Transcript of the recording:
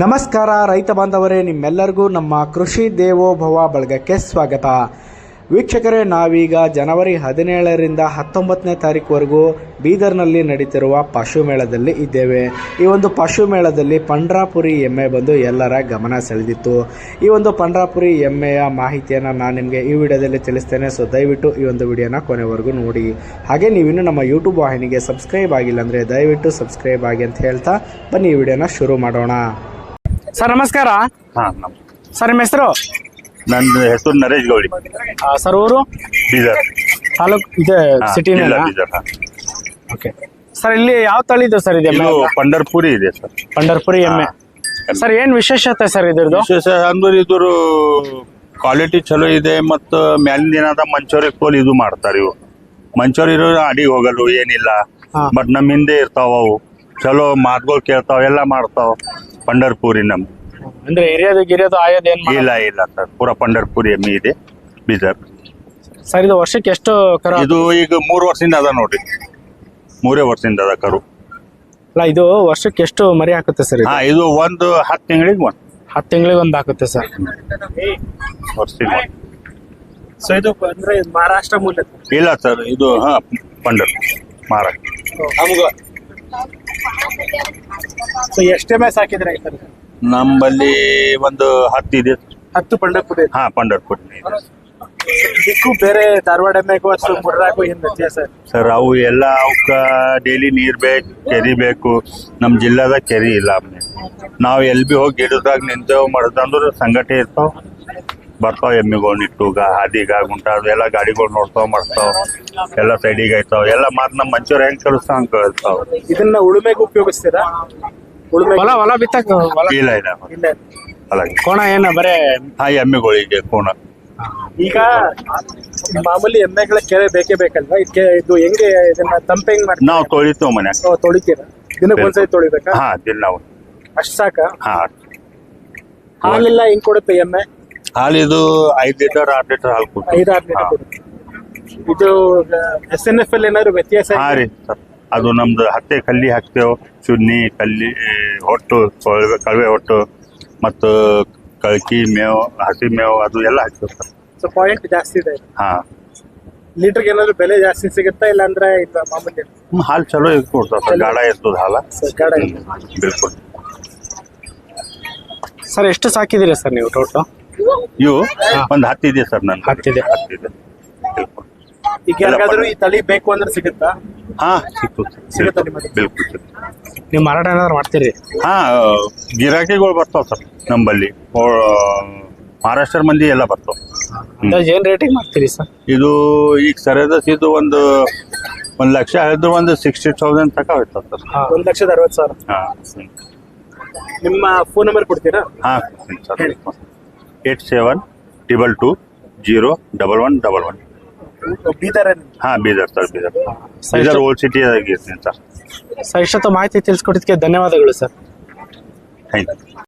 ನಮಸ್ಕಾರ ರೈತ ಬಾಂಧವರೇ, ನಿಮ್ಮೆಲ್ಲರಿಗೂ ನಮ್ಮ ಕೃಷಿ ದೇವೋಭವ ಬಳಗಕ್ಕೆ ಸ್ವಾಗತ. ವೀಕ್ಷಕರೇ, ನಾವೀಗ ಜನವರಿ ಹದಿನೇಳರಿಂದ ಹತ್ತೊಂಬತ್ತನೇ ತಾರೀಕುವರೆಗೂ ಬೀದರ್ನಲ್ಲಿ ನಡೀತಿರುವ ಪಶು ಮೇಳದಲ್ಲಿ ಇದ್ದೇವೆ. ಈ ಒಂದು ಪಶು ಮೇಳದಲ್ಲಿ ಪಂಡ್ರಾಪುರಿ ಎಮ್ಮೆ ಬಂದು ಎಲ್ಲರ ಗಮನ ಸೆಳೆದಿತ್ತು. ಈ ಒಂದು ಪಂಡ್ರಾಪುರಿ ಎಮ್ಮೆಯ ಮಾಹಿತಿಯನ್ನು ನಾನು ನಿಮಗೆ ಈ ವಿಡಿಯೋದಲ್ಲಿ ತಿಳಿಸ್ತೇನೆ. ಸೊ ದಯವಿಟ್ಟು ಈ ಒಂದು ವಿಡಿಯೋನ ಕೊನೆವರೆಗೂ ನೋಡಿ. ಹಾಗೆ ನೀವಿನ್ನೂ ನಮ್ಮ ಯೂಟ್ಯೂಬ್ ವಾಹಿನಿಗೆ ಸಬ್ಸ್ಕ್ರೈಬ್ ಆಗಿಲ್ಲ ಅಂದರೆ ದಯವಿಟ್ಟು ಸಬ್ಸ್ಕ್ರೈಬ್ ಆಗಿ ಅಂತ ಹೇಳ್ತಾ ಬನ್ನಿ. ಈ ವಿಡಿಯೋನ ಶುರು ಮಾಡೋಣ. ಸರ್ ನಮಸ್ಕಾರ. ಹಾ ನಮ್ ಸರ್ ನಿಮ್ಮ ಹೆಸರು? ನನ್ನ ಹೆಸರು ನರೇಶ್ ಗೌಳಿ. ಸರ್ ಊರು? ಬೀದರ್. ತಾಲೂಕ್ ಇದೆ ಸಿಟಿ ಸಿಟಿನ ಜಿಲ್ಲಾ ಬೀದರ್ ಹಾ. ಓಕೆ. ಸರ್ ಇಲ್ಲಿ ಯಾವ ತಳಿ ಇದೆ ಸರ್ ಇದೆ ಇದು ಪಂಡರ್ಪುರಿ ಇದೆ ಸರ್. ಪಂಡರ್ಪುರಿ ಎಮ್ಮೆ. ಸರ್ ಏನ್ ವಿಶೇಷತೆ ಸರ್ ಇದ್ರದ್ದು? ವಿಶೇಷ ಅಂದ್ರೆ ಇದ್ರ ಕ್ವಾಲಿಟಿ ಚಲೋ ಇದೆ ಮತ್ತು ಮ್ಯಾಲಿನ ಏನಾದ ಮಂಚೂರಿ ಕೋಲ್ ಇದು ಮಾಡ್ತಾರೆ ಇವು ಮಂಚೂರಿ ಇರೋ ಅಡಿಗೆ ಹೋಗಲ್ಲ ಏನಿಲ್ಲ. ಹಾ. ಬಟ್ ನಮ್ಮ ಹಿಂದೆ ಇರ್ತಾವ ಅವು. ಚಲೋ ಮಾತುಗಳು ಕೇಳ್ತಾವ ಎಲ್ಲ ಮಾಡ್ತಾವ. ಪಂಡರ್ಪುರಿ ನಮ್ ಅಂದ್ರೆ ಹಿರಿಯದು ಗಿರಿಯದು ಆಯೋದು ಏನ್ ಮಾಡಲ್ಲ? ಇಲ್ಲ ಇಲ್ಲ ಸರ್. ಪೂರ ಪಂಡರ್ಪುರಿ ಎಮ್ಮೆ ಇದೆ ಬೀದರ್. ಸರ್ ಇದು ವರ್ಷಕ್ಕೆ ಎಷ್ಟು ಕರ ಇದು ಈಗ ಮೂರು ವರ್ಷದಿಂದ ಅದ ನೋಡಿ. ಮೂರೇ ವರ್ಷದಿಂದ ಅದ ಕರು. ಅಲ್ಲ ಇದು ವರ್ಷಕ್ಕೆ ಎಷ್ಟು ಮರಿ ಹಾಕುತ್ತೆ ಸರ್ ಇದು? ಹಾ ಇದು ಒಂದು ಹತ್ತು ತಿಂಗಳಿಗೆ ಒಂದು. ಹತ್ತು ತಿಂಗಳಿಗೆ ಒಂದು ಹಾಕುತ್ತೆ ಸರ್. ವರ್ಷದಿಂದ ಒಂದ್. ಸೊ ಇದು ಅಂದ್ರೆ ಮಹಾರಾಷ್ಟ್ರ ಮೂಲ. ಇಲ್ಲ ಸರ್ ಇದು ಹಾ ಪಂಡರ್ ಮಹಾರಾಷ್ಟ್ರ. ಸೊ ಎಷ್ಟೇ ಮ್ಯಾಚ್ ಹಾಕಿದ್ರೆ ನಮ್ಮಲ್ಲಿ ಒಂದು ಹತ್ತು ಇದೆ. ಹತ್ತು ಪಂಡರ್ಪುರ ಹಾ ಪಂಡರ್ಪುರ್ ಇದಕ್ಕೂ ಬೇರೆ ಧಾರವಾಡ ಅಷ್ಟು ಮುರ್ರಾಕು ಸರ್ ಅವು ಎಲ್ಲ ಅವಕ್ಕ ಡೈಲಿ ನೀರ್ ಬೇಕು ಕೆರಿ ಬೇಕು. ನಮ್ಮ ಜಿಲ್ಲಾದ ಕೆರಿ ಇಲ್ಲ. ನಾವ್ ನಾವು ಎಲ್ ಬಿ ಹೋಗಿ ಗಿಡದಾಗ ನಿಂತೇವ್ ಮಾಡ್ದಂದ್ರೆ ಸಂಗಟೆ ಇರ್ತಾವ. ಬರ್ತಾವ ಎಮ್ಮಿಗಳನ್ನಿಟ್ಟು ಗ ಹಾದಿಗ ಗುಂಟ ಎಲ್ಲ ಗಾಡಿಗಳು ನೋಡ್ತಾವ ಮಾಡ್ತಾವ. ಎಲ್ಲ ಸೈಡಿಗೆ ಆಯ್ತಾವ. ಎಲ್ಲ ಮಾತ್ ನಮ್ಮ ಮಂಚೂರ್ ಹೆಂಗ್ ಕಳಿಸ್ತಾವ ಹಂಗ್ ಕಳಿಸ್ತಾವ. ಇದನ್ನ ಉಳುಮೆಗೆ ಉಪಯೋಗಿಸ್ತೀರಾ? ಇಲ್ಲ ಕೋಣ ಏನ ಎಮ್ಮೆಗಳಿಗೆ ಕೋಣ. ಈಗ ಮಾಮೂಲಿ ಎಮ್ಮೆಗಳ ಕೆರೆ ಬೇಕೇ ಬೇಕಲ್ವಾ? ಇದಕ್ಕೆ ಇದು ಹೆಂಗೆ ಇದನ್ನ ತಂಪೆ ಹೆಂಗ್ ಮಾಡ್ತೀರಾ? ನಾವ್ ತೊಳಿತೇವ್ ಮನ್ಯಾಗ ಓ, ದಿನಕ್ಕೆ ಒಂದ್ಸರಿ ತೊಳಿಬೇಕಾ? ಹಾ ದಿನ ನಾವು ಸಾಕ? ಹಾ. ಹಾಲೆಲ್ಲ ಹೆಂಗ್ ಕೊಡುತ್ತೆ ಎಮ್ಮೆ? ಹಾಲು ಐದು ಲೀಟರ್ ಆರ್ ಲೀಟರ್ ಹಾಲು ಕೊಡ್ತೀವಿ. ಐದಾರು ಲೀಟರ್ ಕೊಡುತ್ತೆ ಇದು ಎಸ್ ಎನ್ ಎಫ್ ಅಲ್ಲಿ ಏನಾದ್ರು ವ್ಯತ್ಯಾಸ ಹಾ ರೀ ಸರ್. ಅದು ನಮ್ದು ಹತ್ತೆ ಕಲ್ಲಿ ಹಾಕ್ತೇವ್ ಚುನ್ನಿ ಕಲ್ಲಿ ಹೊಟ್ಟು ಕೊಳವೆ ಕಳವೆ ಹೊಟ್ಟು ಮತ್ತು ಕಳ್ಕಿ ಮೇವು ಹಸಿ ಮೇವು ಅದು ಎಲ್ಲ ಹಾಕ್ತೇವೆ ಸರ್. ಸೊ ಪಾಯಿಂಟ್ ಜಾಸ್ತಿ ಇದೆ. ಹಾ. ಲೀಟರ್ಗೆ ಏನಾದ್ರು ಬೆಲೆ ಜಾಸ್ತಿ ಸಿಗುತ್ತಾ ಇಲ್ಲ ಅಂದ್ರೆ ಇಲ್ಲ ಮಾಮೂಲಿ? ಹಾಲು ಚಲೋ ಇದು ಕೊಡ್ತಾವ ಸರ್ ಗಾಢ ಇರ್ತದೆ ಹಾಲ. ಸರ್, ಗಾಢ ಇದೆ. ಹ್ಮ್, ಬಿಲ್ಕುಲ್. ಸರ್ ಎಷ್ಟು ಸಾಕಿದ್ದೀರಾ ಸರ್ ನೀವು ಟೋಟಲ್? ಇವು ಒಂದು ಹತ್ತಿದೆ ಸರ್ ನನ್ ಹತ್ತಿದೆ. ಹತ್ತಿದೆ ಈಗ ಯಾರಿಗಾದ್ರೂ ಈ ತಳಿ ಬೇಕು ಅಂದ್ರೆ ಸಿಗುತ್ತಾ? ಹಾ ಸಿಕ್ತು ಸಿಗುತ್ತೆ ನಿಮ್ಮಲ್ಲಿ? ಬಿಲ್ಕುಲ್ ಸಿಕ್ತು ನೀವು ಮಾರಾಟ ಏನಾದ್ರು ಮಾಡ್ತೀರಿ? ಹಾ ಗಿರಾಕಿಗಳು ಬರ್ತಾವ ಸರ್ ನಂಬಲ್ಲಿ ಓ, ಮಹಾರಾಷ್ಟ್ರ ಮಂದಿ ಎಲ್ಲ ಬರ್ತಾವ. ಅಂದಾಜ್ ಏನ್ ರೇಟಿಗೆ ಮಾಡ್ತೀರಿ ಸರ್? ಇದು ಈಗ ಸರಿಯಾದ ಇದು ಒಂದು ಒಂದ್ ಲಕ್ಷ ಹೇಳಿದ್ರು ಒಂದು ಸಿಕ್ಸ್ಟಿ ತೌಸಂಡ್ ತಕ ಹೋಯ್ತದ ಸರ್. ಒಂದ್ ಲಕ್ಷದ ಅರವತ್ತು ಸಾವಿರ. ಹಾ ನಿಮ್ಮ ಫೋನ್ ನಂಬರ್ ಕೊಡ್ತೀರಾ? ಹಾ sir. Eight seven double two zero double one double one Bidar ಹಾ ಬೀದರ್ ಸರ್ ಬೀದರ್ ಸರ್, ಬೀದರ್ ಎಷ್ಟು- ಓಲ್ಡ್ ಸಿಟಿ ಆಗಿರ್ತೀನಿ ಸರ್ ಸರ್ ಇಷ್ಟೊತ್ತು ಮಾಹಿತಿ ತಿಳಿಸ್ಕೊಟ್ಟಿದ್ದಕ್ಕೆ ಧನ್ಯವಾದಗಳು ಸರ್ ಥ್ಯಾಂಕ್ ಯು